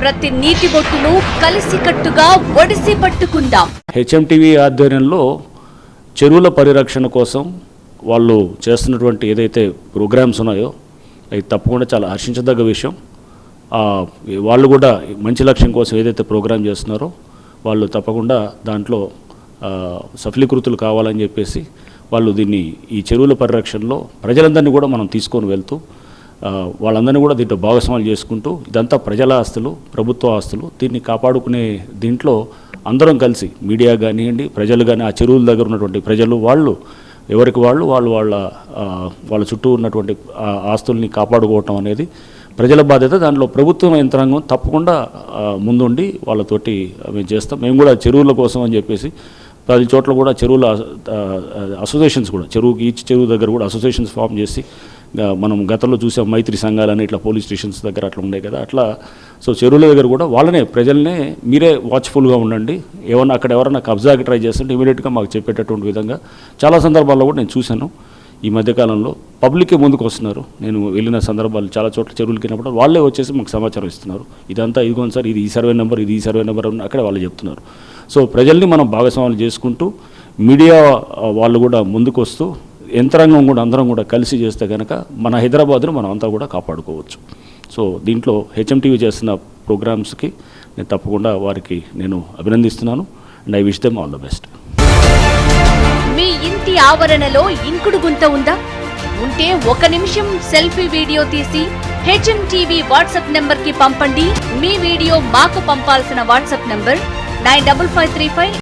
ప్రతి నీటి బొట్టును కలిసికట్టుగా ఒడిసి పట్టుకుందాం. హెచ్ఎంటీవీ ఆధ్వర్యంలో చెరువుల పరిరక్షణ కోసం వాళ్ళు చేస్తున్నటువంటి ఏదైతే ప్రోగ్రామ్స్ ఉన్నాయో అవి తప్పకుండా చాలా హర్షించదగ్గ విషయం. వాళ్ళు కూడా మంచి లక్ష్యం కోసం ఏదైతే ప్రోగ్రామ్ చేస్తున్నారో వాళ్ళు తప్పకుండా దాంట్లో సఫలీకృతులు కావాలని చెప్పేసి వాళ్ళు దీన్ని ఈ చెరువుల పరిరక్షణలో ప్రజలందరినీ కూడా మనం తీసుకొని వెళ్తూ వాళ్ళందరినీ కూడా దీంట్లో భాగస్వాములు చేసుకుంటూ ఇదంతా ప్రజల ఆస్తులు ప్రభుత్వ ఆస్తులు దీన్ని కాపాడుకునే దీంట్లో అందరం కలిసి మీడియా కానివ్వండి ప్రజలు కానీ ఆ చెరువుల దగ్గర ఉన్నటువంటి ప్రజలు వాళ్ళు ఎవరికి వాళ్ళు వాళ్ళు వాళ్ళ వాళ్ళ చుట్టూ ఉన్నటువంటి ఆస్తుల్ని కాపాడుకోవటం అనేది ప్రజల బాధ్యత. దాంట్లో ప్రభుత్వం యంత్రాంగం తప్పకుండా ముందుండి వాళ్ళతోటి మేము చేస్తాం. మేము కూడా చెరువుల కోసం అని చెప్పేసి పది చోట్ల కూడా చెరువుల అసోసియేషన్స్ కూడా చెరువుకి ఈచ్ చెరువు దగ్గర కూడా అసోసియేషన్స్ ఫామ్ చేసి మనం గతంలో చూసాం మైత్రి సంఘాలని ఇట్లా పోలీస్ స్టేషన్స్ దగ్గర అట్లా ఉండే కదా అట్లా. సో చెరువుల దగ్గర కూడా వాళ్ళనే ప్రజల్నే మీరే వాచ్ఫుల్గా ఉండండి. ఏమన్నా అక్కడ ఎవరైనా కబ్జాకి ట్రై చేస్తుంటే ఇమీడియట్గా మాకు చెప్పేటటువంటి విధంగా. చాలా సందర్భాల్లో కూడా నేను చూశాను. ఈ మధ్యకాలంలో పబ్లికే ముందుకు వస్తున్నారు. నేను వెళ్ళిన సందర్భాలు చాలా చోట్ల చెరువులకి వెళ్ళినప్పుడు వాళ్ళే వచ్చేసి మాకు సమాచారం ఇస్తున్నారు. ఇదంతా ఇదిగోండి సార్ ఇది ఈ సర్వే నెంబర్ ఇది ఈ సర్వే నెంబర్ అని అక్కడే వాళ్ళు చెప్తున్నారు. సో ప్రజల్ని మనం భాగస్వాములు చేసుకుంటూ మీడియా వాళ్ళు కూడా ముందుకు వస్తూ యంత్రాంగం కూడా అందరం కూడా కలిసి చేస్తే కనుక మన హైదరాబాద్ను మనం అంతా కూడా కాపాడుకోవచ్చు. సో దీంట్లో హెచ్ఎంటీవీ చేస్తున్న ప్రోగ్రామ్స్కి నేను తప్పకుండా వారికి నేను అభినందిస్తున్నాను. And I wish them all the best. మీ ఇంటి ఆవరణలో ఇంకుడు గుంత ఉందా? ఉంటే ఒక నిమిషం సెల్ఫీ వీడియో తీసి హెచ్ఎం టీవీ వాట్సాప్ నంబర్కి పంపండి. మీ వీడియో మాకు పంపాల్సిన WhatsApp number nine double five three five